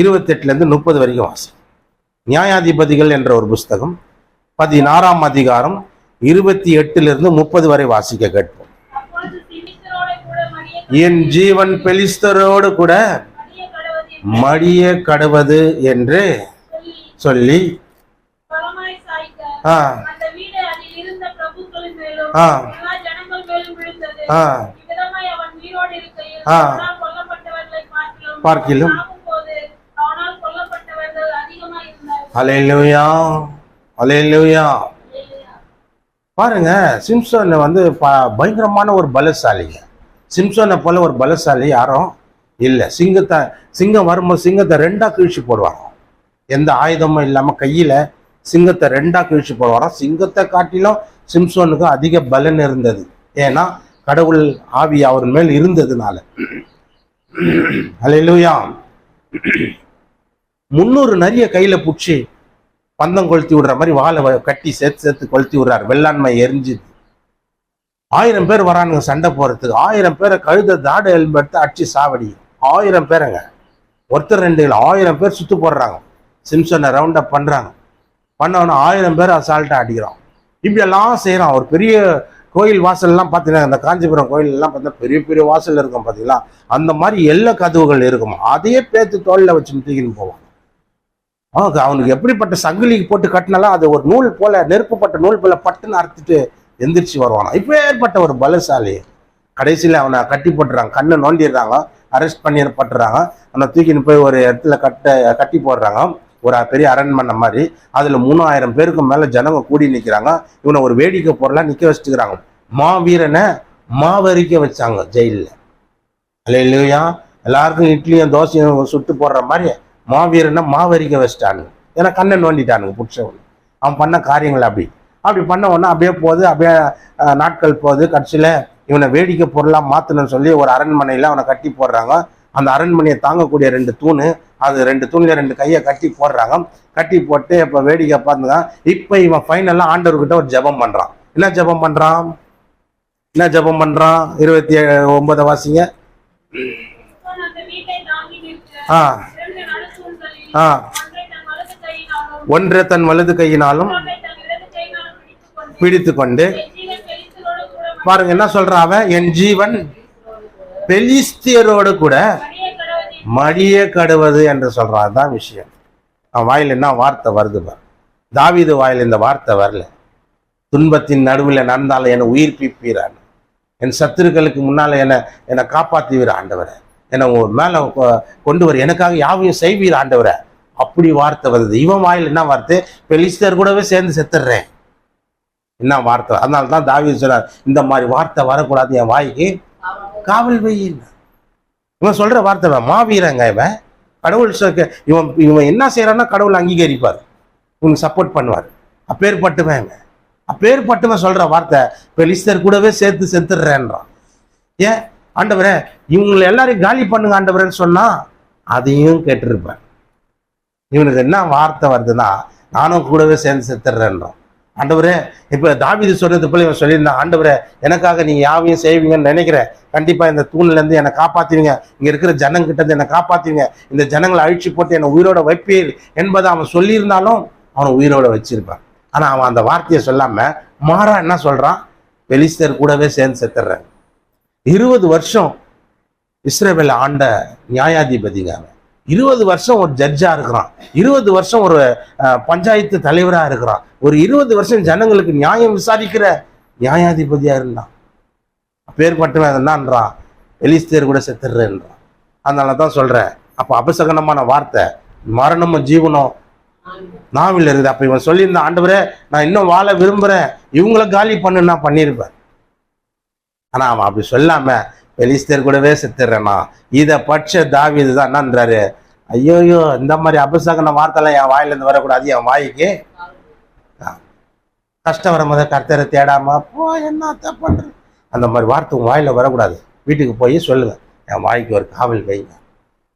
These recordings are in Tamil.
இருபத்தெட்டுலேருந்து முப்பது வரைக்கும் வாசி நியாயாதிபதிகள் என்ற ஒரு புஸ்தகம் பதினாறாம் அதிகாரம் இருபத்தி எட்டுலேருந்து முப்பது வரை வாசிக்க கேட்போம். என் ஜீவன் பெலிஸ்தரோடு கூட மடிய கடுவது என்று சொல்லி பார்க்கிலும் அலையிலுயா அலையிலுயா பாருங்க சிம்சோனை வந்து ப- பயங்கரமான ஒரு பலசாலிங்க. சிம்சோனை போல ஒரு பலசாலி யாரும் இல்லை. சிங்கத்தை சிங்கம் வரும்போது சிங்கத்தை ரெண்டாக கிழிச்சு போடுவாங்க. எந்த ஆயுதமும் இல்லாமல் கையில் சிங்கத்தை ரெண்டாக கிழிச்சு போடுவாராம் சிங்கத்தை காட்டிலும் சிம்சோனுக்கு அதிக பலன் இருந்தது. ஏன்னா கடவுள் ஆவி அவர் மேல் இருந்ததுனால. அலையிலுயா முந்நூறு நரிய கையில பிடிச்சி பந்தம் கொளுத்தி விடுற மாதிரி வாழை வ- கட்டி சேர்த்து சேர்த்து கொளுத்தி விடுறாரு. வெள்ளாண்மை எரிஞ்சுது. ஆயிரம் பேர் வரானுங்க சண்டை போறதுக்கு ஆயிரம் பேரை கழுத தாடு எலும்பு எடுத்து அடிச்சு சாவடி. ஆயிரம் பேருங்க. ஒருத்தர் ரெண்டு இல்லை ஆயிரம் பேர் சுத்து போடுறாங்க. சிம்சனை ரவுண்ட் அப் பண்றாங்க. பண்ணவன ஆயிரம் பேர் அசால்ட்டா அடிக்கிறான். இப்படி எல்லாம் செய்யறான். ஒரு பெரிய கோயில் வாசல்லாம் பார்த்தீங்கன்னா அந்த காஞ்சிபுரம் கோயில் எல்லாம் பார்த்தா பெரிய பெரிய வாசல் இருக்கும் பார்த்தீங்களா அந்த மாதிரி எல்லா கதவுகள் இருக்கும். அதையே பேத்து தோல்ல வச்சு தூக்கின்னு போவான். அவனுக்கு அவனுக்கு எப்படிப்பட்ட சங்கிலிக்கு போட்டு கட்டினாலும் அது ஒரு நூல் போல நெருப்புப்பட்ட நூல் போல பட்டுன்னு அறுத்துட்டு எந்திரிச்சு வருவானா இப்போ ஏற்பட்ட ஒரு பலசாலி. கடைசியில் அவனை கட்டி போட்டுறாங்க. கண்ணை நோண்டிடுறாங்க. அரெஸ்ட் பண்ணிடப்பட்டுறாங்க. அவனை தூக்கின்னு போய் ஒரு இடத்துல கட்ட கட்டி போடுறாங்க. ஒரு பெரிய அரண்மனை மாதிரி. அதில் மூணாயிரம் பேருக்கு மேலே ஜனங்க கூடி நிற்கிறாங்க இவனை ஒரு வேடிக்கை பொருளாக நிற்க வச்சுக்கிறாங்க. மாவீரனை மாவரிக்க வச்சாங்க ஜெயிலில். அல்ல இல்லையா எல்லாருக்கும் இட்லியும் தோசையும் சுட்டு போடுற மாதிரி மாவீரனை மாவரிக்க வச்சிட்டானுங்க. ஏன்னா கண்ணை நோண்டிட்டானுங்க புடிச்சவன் அவன் பண்ண காரியங்கள் அப்படி. அப்படி பண்ண உடனே அப்படியே போகுது அப்படியே நாட்கள் போகுது. கடைசியில் இவனை வேடிக்கை பொருளாக மாற்றணும்னு சொல்லி ஒரு அரண்மனையில் அவனை கட்டி போடுறாங்க. அந்த அரண்மனையை தாங்கக்கூடிய ரெண்டு தூணு அது ரெண்டு தூண்ல ரெண்டு கையை கட்டி போடுறாங்க. கட்டி போட்டு இப்போ வேடிக்கை பார்த்துங்க இப்போ இவன் ஃபைனலாக ஆண்டவர்கிட்ட ஒரு ஜெபம் பண்ணுறான் என்ன ஜெபம் பண்ணுறான் என்ன ஜெபம் பண்ணுறான் இருபத்தி ஒன்பதை வாசிங்க. ஆ. ஒன்றை தன் வலது கையினாலும் ஒன்றை தன் வலது கையினாலும் பிடித்து கொண்டு பாருங்க என்ன சொல்றாவ என் ஜீவன் பெலிஸ்தியரோடு கூட மடிய கடுவது என்று சொல்றான் தான் விஷயம். அவன் வாயில் என்ன வார்த்தை வருது பார். தாவீது வாயில் இந்த வார்த்தை வரல. துன்பத்தின் நடுவில் நடந்தால் என்னை உயிர்ப்பிப்பீரான். என் சத்துருக்களுக்கு முன்னால என்னை என்னை காப்பாத்துவீர் ஆண்டவரை. என்னை உன் மேலே கொ- கொண்டு வர. எனக்காக யாவையும் செய்வீர் ஆண்டவரை. அப்படி வார்த்தை வருது. இவன் வாயில் என்ன வார்த்தை? பெலிஸ்தர் கூடவே சேர்ந்து செத்துடுறேன் என்ன வார்த்தை? அதனால தான் தாவீது சொன்னார் இந்த மாதிரி வார்த்தை வரக்கூடாது என் வாய்க்கு. காவல் வையின் இவன் சொல்ற வார்த்தை இவன் மாவீரங்க இவன். கடவுள் இவன் இவன் என்ன செய்யறான்னா கடவுள் அங்கீகரிப்பார். இவனுக்கு சப்போர்ட் பண்ணுவார். அப்பேற்பட்டுவன் இவன். அப்பேற்பட்டுவன் சொல்ற வார்த்தை பெலிஸ்தர் கூடவே சேர்த்து செத்துடுறேன்றான் ஏன்? ஆண்டவரே இவங்களை எல்லாரையும் காலி பண்ணுங்க ஆண்டவரேன்னு சொன்னா அதையும் கேட்டிருப்பேன் இவனுக்கு என்ன வார்த்தை வருதுன்னா நானும் கூடவே சேர்ந்து செத்துடுறேன்றான் ஆண்டவரே இப்போ தாவிது சொன்னது போல இவன் சொல்லியிருந்தான் ஆண்டவரே எனக்காக நீங்கள் யாவையும் செய்வீங்கன்னு நினைக்கிறேன். கண்டிப்பாக இந்த தூண்லேருந்து என்னை காப்பாத்துவீங்க இங்கே இருக்கிற ஜனங்கிட்டேருந்து என்னை காப்பாத்துவீங்க இந்த ஜனங்களை அழிச்சு போட்டு என்னை உயிரோட வைப்பீர் என்பதை அவன் சொல்லியிருந்தாலும் அவனை உயிரோட வச்சிருப்பான். ஆனால் அவன் அந்த வார்த்தையை சொல்லாமல் மாறா என்ன சொல்கிறான் பெலிஸ்தர் கூடவே சேர்ந்து செத்துடுறேன் இருபது வருஷம் இஸ்ரேவேல ஆண்ட நியாயாதிபதிங்க அவன். இருபது வருஷம் ஒரு ஜட்ஜா இருக்கிறான். இருபது வருஷம் ஒரு பஞ்சாயத்து தலைவரா இருக்கிறான். ஒரு இருபது வருஷம் ஜனங்களுக்கு நியாயம் விசாரிக்கிற நியாயாதிபதியா இருந்தான். பேர்பட்டவன் என்னன்றான் எலிஸ்தேர் கூட செத்துடுறேன்றான். அதனால தான் சொல்றேன். அப்போ அபசகனமான வார்த்தை. மரணமும் ஜீவனும் நாவில் இருக்குது. அப்ப இவன் சொல்லியிருந்தான் ஆண்டவரே நான் இன்னும் வாழ விரும்புறேன். இவங்கள காலி பண்ணு நான் பண்ணியிருப்பேன். ஆனால் அவன் அப்படி சொல்லாமல் பெலிஸ்தர் கூடவே செத்துடுறேனா இதை பட்ச தாவீது தான் என்னன்றாரு? ஐயோயோ இந்த மாதிரி அபசகன வார்த்தைலாம் என் வாயிலேருந்து வரக்கூடாது என் வாய்க்கு. கஷ்டம் வரும்போது கர்த்தரை தேடாம போ என்ன பண்ற? அந்த மாதிரி வார்த்தை உன் வாயில வரக்கூடாது. வீட்டுக்கு போய் சொல்லுங்க. என் வாய்க்கு ஒரு காவல் வைங்க.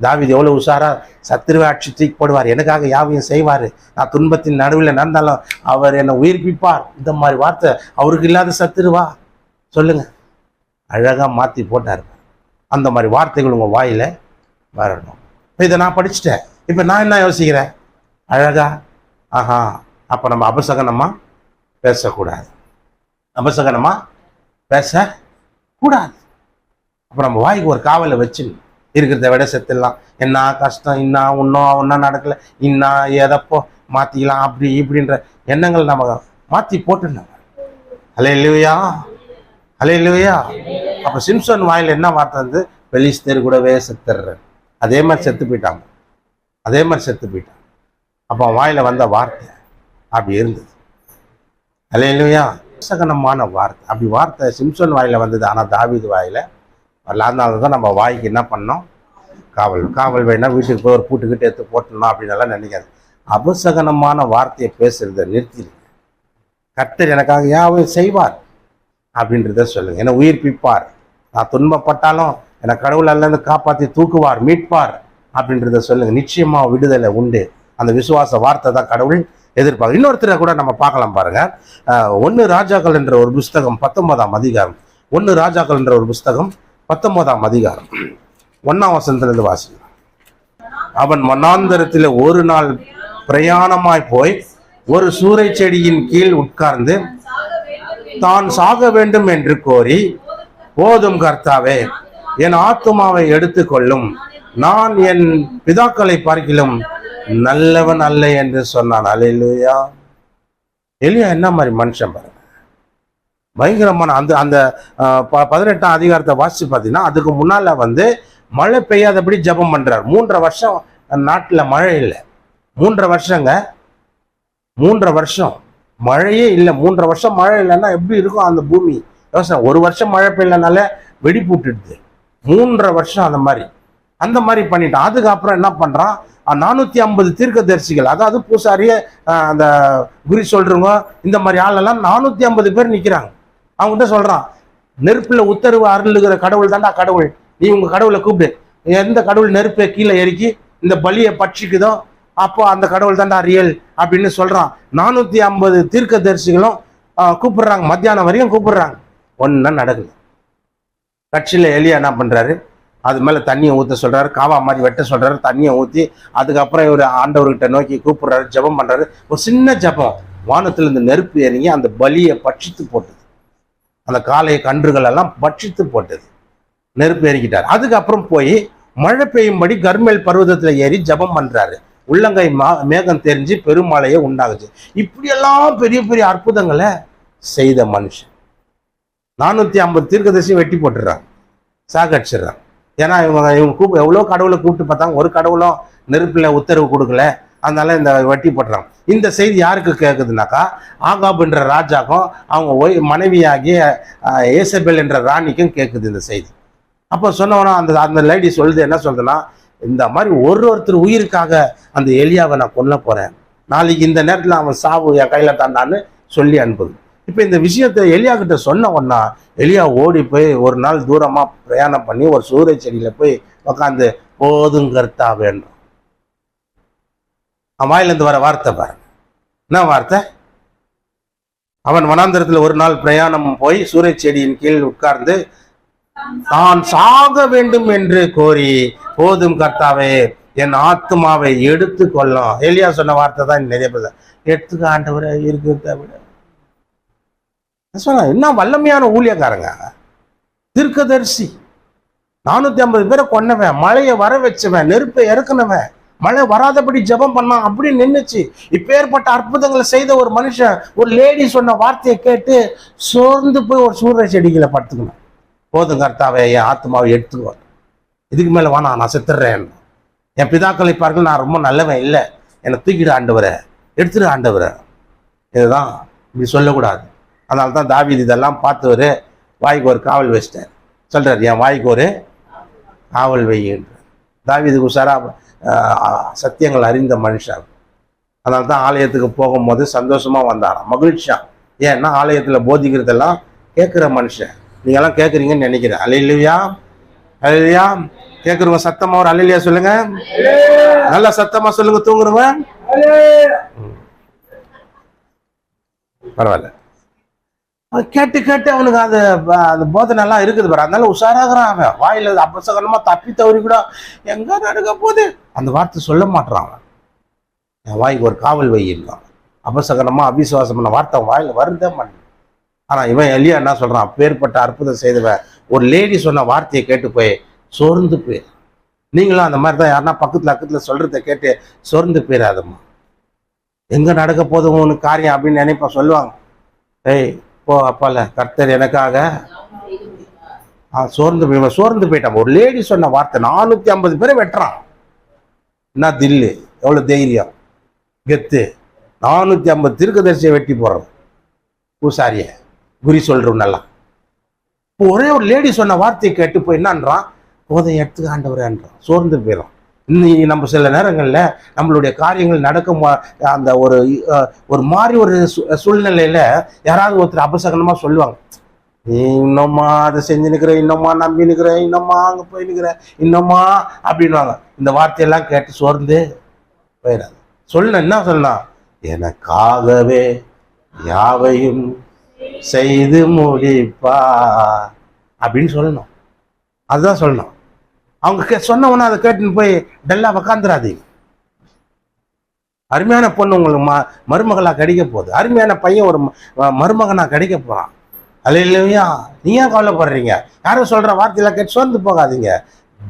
தாவீது எவ்வளோ உஷாரா சத்துருவை அடிச்சு தூக்கி போடுவார். எனக்காக யாவையும் செய்வார். நான் துன்பத்தின் நடுவில் நடந்தாலும் அவர் என்னை உயிர்ப்பிப்பார். இந்த மாதிரி வார்த்தை அவருக்கு இல்லாத சத்துருவா சொல்லுங்கள் அழகாக மாற்றி போட்டார். அந்த மாதிரி வார்த்தைகள் உங்கள் வாயில் வரணும். இப்போ இதை நான் படிச்சுட்டேன். இப்போ நான் என்ன யோசிக்கிறேன்? அழகா ஆஹா அப்போ நம்ம அபசகனமாக பேசக்கூடாது. அபசகனமாக பேசக்கூடாது. அப்போ நம்ம வாய்க்கு ஒரு காவலை வச்சு இருக்கிறத விட செத்துடலாம். என்ன கஷ்டம் இன்னா இன்னும் ஒன்றும் நடக்கலை இன்னா எதப்போ மாற்றிக்கலாம் அப்படி இப்படின்ற எண்ணங்கள் நம்ம மாற்றி போட்டுருந்தாங்க அலே அலைய இல்லையா அப்போ சிம்சன் வாயில் என்ன வார்த்தை வந்து? பெலிஸ்தர் கூடவே செத்துடுறேன் அதே மாதிரி செத்து போயிட்டாங்க. அதே மாதிரி செத்து போயிட்டாங்க. அப்போ வாயில் வந்த வார்த்தை அப்படி இருந்தது. அலே சகனமான வார்த்தை. அப்படி வார்த்தை சிம்சன் வாயில் வந்தது. ஆனால் தாவிது வாயில் அதனால தான் நம்ம வாய்க்கு என்ன பண்ணோம்? காவல். காவல் வேணா வீட்டுக்கு போய் ஒரு பூட்டுக்கிட்டு எடுத்து போட்டணும் அப்படின்னு எல்லாம் நினைக்காது. அபசகனமான வார்த்தையை பேசுறத நிறுத்திடுங்க கர்த்தர் எனக்காக யாவும் செய்வார். அப்படின்றத சொல்லுங்க. என்னை உயிர்ப்பிப்பார். நான் துன்பப்பட்டாலும் என்னை கடவுள் அல்லது காப்பாற்றி தூக்குவார் மீட்பார் அப்படின்றத சொல்லுங்க. நிச்சயமா விடுதலை உண்டு. அந்த விசுவாச வார்த்தை தான் கடவுள் எதிர்பார்க்க. இன்னொருத்தரை கூட நம்ம பார்க்கலாம் பாருங்க. ஒன்று ராஜாக்கள் என்ற ஒரு புஸ்தகம் பத்தொன்பதாம் அதிகாரம். ஒன்று ராஜாக்கள் என்ற ஒரு புஸ்தகம் பத்தொன்பதாம் அதிகாரம். ஒன்னாம் வசனத்திலிருந்து வாசிக்கலாம் அவன் மன்னாந்தரத்தில் ஒரு நாள் பிரயாணமாய் போய் ஒரு சூறை செடியின் கீழ் உட்கார்ந்து தான் சாக வேண்டும் என்று கோரி போதும் கர்த்தாவே என் ஆத்துமாவை எடுத்துக்கொள்ளும். நான் என் பிதாக்களை பார்க்கிலும் நல்லவன் அல்ல என்று சொன்னான். அல்லேலூயா எலியா என்ன மாதிரி மனுஷன் பாருங்க. பயங்கரமான அந்த அந்த ப- பதினெட்டாம் அதிகாரத்தை வாசிச்சு பார்த்தீங்கன்னா அதுக்கு முன்னால வந்து மழை பெய்யாதபடி ஜெபம் பண்றார். மூன்றரை வருஷம் நாட்டில் மழை இல்லை. மூன்றரை வருஷங்க. மூன்றரை வருஷம். மழையே இல்லை. மூன்றரை வருஷம் மழை இல்லைன்னா எப்படி இருக்கும் அந்த பூமி? விவசாயம் ஒரு வருஷம் மழை பெய்யலனால வெடிப்பு விட்டுடுது மூன்றரை வருஷம் அந்த மாதிரி. அந்த மாதிரி பண்ணிட்டான். அதுக்கப்புறம் என்ன பண்ணுறான் நானூற்றி ஐம்பது தீர்க்கதரிசிகள் அதாவது பூசாரிய அந்த குறி சொல்கிறவங்க இந்த மாதிரி ஆளெல்லாம் நானூற்றி ஐம்பது பேர் நிற்கிறாங்க அவங்ககிட்ட சொல்கிறான் நெருப்பில் உத்தரவு அருளுகிற கடவுள் தான்டா கடவுள். நீ உங்கள் கடவுளை கூப்பிடு. எந்த கடவுள் நெருப்பை கீழே எரிக்கி இந்த பலியை பட்சிக்குதோ அப்போ அந்த கடவுள் தான்டா ரியல் அப்படின்னு சொல்றான். நானூத்தி ஐம்பது தீர்க்க தரிசிகளும் கூப்பிடுறாங்க. மத்தியானம் வரையும் கூப்பிடுறாங்க. ஒன்றும் நடக்குது கட்சியில எலியா என்ன பண்றாரு? அது மேலே தண்ணியை ஊற்ற சொல்கிறாரு காவா மாதிரி வெட்ட சொல்கிறாரு தண்ணியை ஊற்றி அதுக்கப்புறம் இவர் ஆண்டவர்கிட்ட நோக்கி கூப்பிடுறாரு. ஜெபம் பண்ணுறாரு ஒரு சின்ன ஜெபம். வானத்தில் இந்த நெருப்பு இறங்கி அந்த பலியை பட்சித்து போட்டது. அந்த காளைய கன்றுகள் எல்லாம் பட்சித்து போட்டது. நெருப்பு ஏறிக்கிட்டார் அதுக்கப்புறம் போய் மழை பெய்யும்படி கர்மேல் பர்வதத்தில் ஏறி ஜெபம் பண்ணுறாரு உள்ளங்கை மா மேகம் தெரிஞ்சு பெருமழையை உண்டாகுச்சு இப்படியெல்லாம் பெரிய பெரிய அற்புதங்களை செய்த மனுஷன். நானூற்றி ஐம்பது தீர்க்கதரிசியும் வெட்டி போட்டுறாங்க சாகடிச்சிடுறாங்க ஏன்னா இவங்க இவங்க கூப்பிட்டு எவ்வளோ கடவுளை கூப்பிட்டு பார்த்தாங்க ஒரு கடவுளும் நெருப்பில் உத்தரவு கொடுக்கல. அதனால இந்த வெட்டி போட்டுறாங்க இந்த செய்தி யாருக்கு கேட்குதுனாக்கா ஆகாப்ன்ற ராஜாக்கும் அவங்க ஒய் மனைவியாகிய ஏசபெல் என்ற ராணிக்கும் கேட்குது இந்த செய்தி. அப்போ சொன்னவனா அந்த அந்த லேடி சொல்லுது என்ன சொல்றதுன்னா இந்த மாதிரி ஒரு ஒருத்தர் உயிருக்காக அந்த எலியாவை நான் கொல்ல போறேன். நாளைக்கு இந்த நேரத்தில் அவன் சாவு என் கையில தாண்டான்னு சொல்லி அனுப்புது இப்போ இந்த விஷயத்தை எலியா கிட்ட சொன்ன உடனே எலியா ஓடி போய் ஒரு நாள் தூரமா பிரயாணம் பண்ணி ஒரு சூரிய செடியில போய் உக்காந்து போதும் கர்த்தா வேண்டும் அவன் வர வார்த்தை பாரு. என்ன வார்த்தை? அவன் வனாந்தரத்துல ஒரு நாள் பிரயாணம் போய் சூரிய செடியின் கீழ் உட்கார்ந்து தான் சாக வேண்டும் என்று கோரி போதும் கர்த்தாவே என் ஆத்மாவை எடுத்து கொள்ளும் எலியா சொன்ன வார்த்தை தான் நிறைய பேர் எடுத்துக்க ஆண்டவரை இருக்கிறத விட. நான் சொன்னேன், என்ன வல்லமையான ஊழியக்காரங்க? தீர்க்கதரிசி. நானூத்தி ஐம்பது பேரை கொன்னவன் மழையை வர வச்சவன் நெருப்பை இறக்குனவன் மழை வராதபடி ஜெபம் பண்ணான் அப்படின்னு நின்னுச்சு. இப்பேற்பட்ட அற்புதங்களை செய்த ஒரு மனுஷன் ஒரு லேடி சொன்ன வார்த்தையை கேட்டு சோர்ந்து போய் ஒரு சூரிய செடிகளை படுத்துக்கணும். போதும் கர்த்தாவே என் ஆத்மாவை எடுத்துக்கோ. இதுக்கு மேலே வேணாம் நான் செத்துடுறேன் என் பிதாக்களை பாருங்கள் நான் ரொம்ப நல்லவன் இல்லை. என்னை தூக்கிடு ஆண்டவரை. எடுத்துடு ஆண்டவரை. இதுதான் இப்படி சொல்லக்கூடாது. அதனால தான் தாவீது இதெல்லாம் பார்த்தவர் வாய்க்கு ஒரு காவல் வச்சிட்டார். சொல்கிறார் என் வாய்க்கு ஒரு காவல் வையின்றார் தாவீதுக்கு உஷாரா சத்தியங்கள் அறிந்த மனுஷன் அதனால தான் ஆலயத்துக்கு போகும்போது சந்தோஷமாக வந்தாராம். மகிழ்ச்சியா. ஏன்னா ஆலயத்தில் போதிக்கிறதெல்லாம் கேட்குற மனுஷன். நீங்கள்லாம் கேட்குறீங்கன்னு நினைக்கிறேன். அலையிலையா அலையிலையா கேக்குறவங்க சத்தமா ஒரு அலையிலையா சொல்லுங்க? நல்லா சத்தமா சொல்லுங்க தூங்குறவங்க பரவாயில்ல. கேட்டு கேட்டு அவனுக்கு அது அந்த அந்த போதனைலாம் இருக்குது பாரு. அதனால உஷாராகிறான் அவன். வாயில அபசகனமா தப்பி தவறி கூட எங்க நடக்க போகுது? அந்த வார்த்தை சொல்ல மாட்டான் அவன். என் வாய்க்கு ஒரு காவல் வையிருக்கான் அபசகனமா அபிசுவாசமான பண்ண வார்த்தை அவன் வாயில வருதே மாட்டேன் ஆனா இவன் எலியா என்ன சொல்றான்? பேர்பட்ட அற்புதம் செய்தவன். ஒரு லேடி சொன்ன வார்த்தையை கேட்டு போய் சோர்ந்து போயிரு. நீங்களும் அந்த மாதிரி தான் யாருன்னா பக்கத்தில் அக்கத்தில் சொல்கிறத கேட்டு சோர்ந்து போயிடாதம்மா எங்கே நடக்க போதும் உனக்கு காரியம் அப்படின்னு நினைப்பா சொல்லுவாங்க. ஏய் போ அப்பால கர்த்தர் எனக்காக ஆ, சோர்ந்து போய் சோர்ந்து போயிட்டான். ஒரு லேடி சொன்ன வார்த்தை நானூற்றி ஐம்பது பேரை வெட்டுறான். என்ன தில்லு எவ்வளோ தைரியம். கெத்து. நானூற்றி ஐம்பது திருக்கதரிசியை வெட்டி போடுறோம் பூசாரிய. குறி சொல்றவனெல்லாம். இப்போ ஒரே ஒரு லேடி சொன்ன வார்த்தையை கேட்டு போய் என்னன்றான்? போதை எடுத்துக்க ஆண்டவரேன்றான் சோர்ந்து போயிடும் இன்னைக்கு நம்ம சில நேரங்களில் நம்மளுடைய காரியங்கள் நடக்கும் அந்த ஒரு ஒரு மாதிரி ஒரு சூழ்நிலையில் யாராவது ஒருத்தர் அபசகனமாக சொல்லுவாங்க. நீ இன்னம்மா அதை செஞ்சு நிற்கிறேன் இன்னம்மா நம்பி நிற்கிறேன் இன்னம்மா அங்கே போய் நிற்கிறேன் இன்னம்மா அப்படின்வாங்க இந்த வார்த்தையெல்லாம் கேட்டு சோர்ந்து போயிடாது சொல்லணும் என்ன சொல்லலாம் எனக்காகவே யாவையும் செய்து முடிப்பா அப்படின்னு சொல்லணும். அதுதான் சொல்லணும். அவங்க கே சொன்னவொன்னே அதை கேட்டுன்னு போய் டல்லாக உக்காந்துடாதீங்க அருமையான பொண்ணு உங்களுக்கு ம மருமகளாக கிடைக்க போகுது. அருமையான பையன் ஒரு ம- மருமகனா கிடைக்க போகிறான் அலையிலையா நீ ஏன் கவலைப்படுறீங்க? யாரும் சொல்கிற வார்த்தையெல்லாம் கேட்டு சோர்ந்து போகாதீங்க.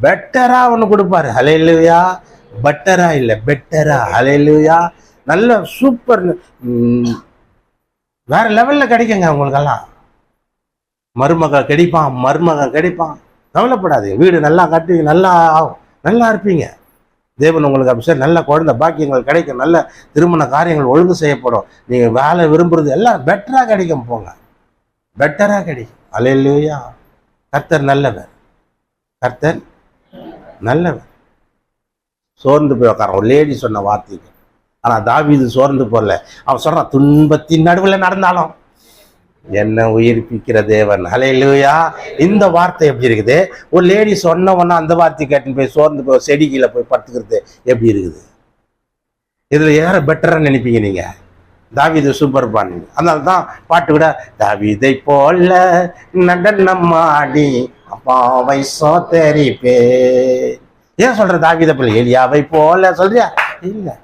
பெட்டராக ஒன்று கொடுப்பாரு. அலை இல்லையா பட்டரா இல்லை பெட்டரா அலை இல்லையா நல்ல சூப்பர் வேற லெவலில் கிடைக்குங்க உங்களுக்கெல்லாம். மருமக கிடைப்பான் மருமகன் கிடைப்பான். கவலைப்படாதீங்க. வீடு நல்லா கட்டி நல்லா ஆகும். நல்லா இருப்பீங்க. தேவன் உங்களுக்கு அபிஷேகம் நல்ல குழந்தை பாக்கியங்கள் கிடைக்கும். நல்ல திருமண காரியங்கள் ஒழுங்கு செய்யப்படும். நீங்கள் வேலை விரும்புறது எல்லாம் பெட்டராக கிடைக்கும் போங்க. பெட்டராக கிடைக்கும். அலையிலையா கர்த்தர் நல்லவர். கர்த்தர் நல்லவர். சோர்ந்து போய் உட்காரான் ஒரு லேடி சொன்ன வார்த்தைக்கு. தாவி இது சோர்ந்து போகல. அவன் சொல்கிறான் துன்பத்தின் நடுவில் நடந்தாலும் என்ன உயிர்ப்பிக்கிற தேவன். ஹalleluya இந்த வார்த்தை எப்படி இருக்குது? ஒரு லேடி சொன்னவொன்னா அந்த வார்த்தை கேட்டுன்னு போய் சோர்ந்து போய் செடி கீழே போய் படுத்துக்கிறது எப்படி இருக்குது? இதில் யாரை பெட்டரா நினைப்பீங்க நீங்க? தாவீது சூப்பர் பாடுங்க அதனால தான் பாட்டு கூட தாவிதை போல நடனம் ஆடி அப்பாவை சோத்தரிப்பே ஏன் சொல்ற தாவித போல? எலியாவை போல சொல்றியா? இல்லை.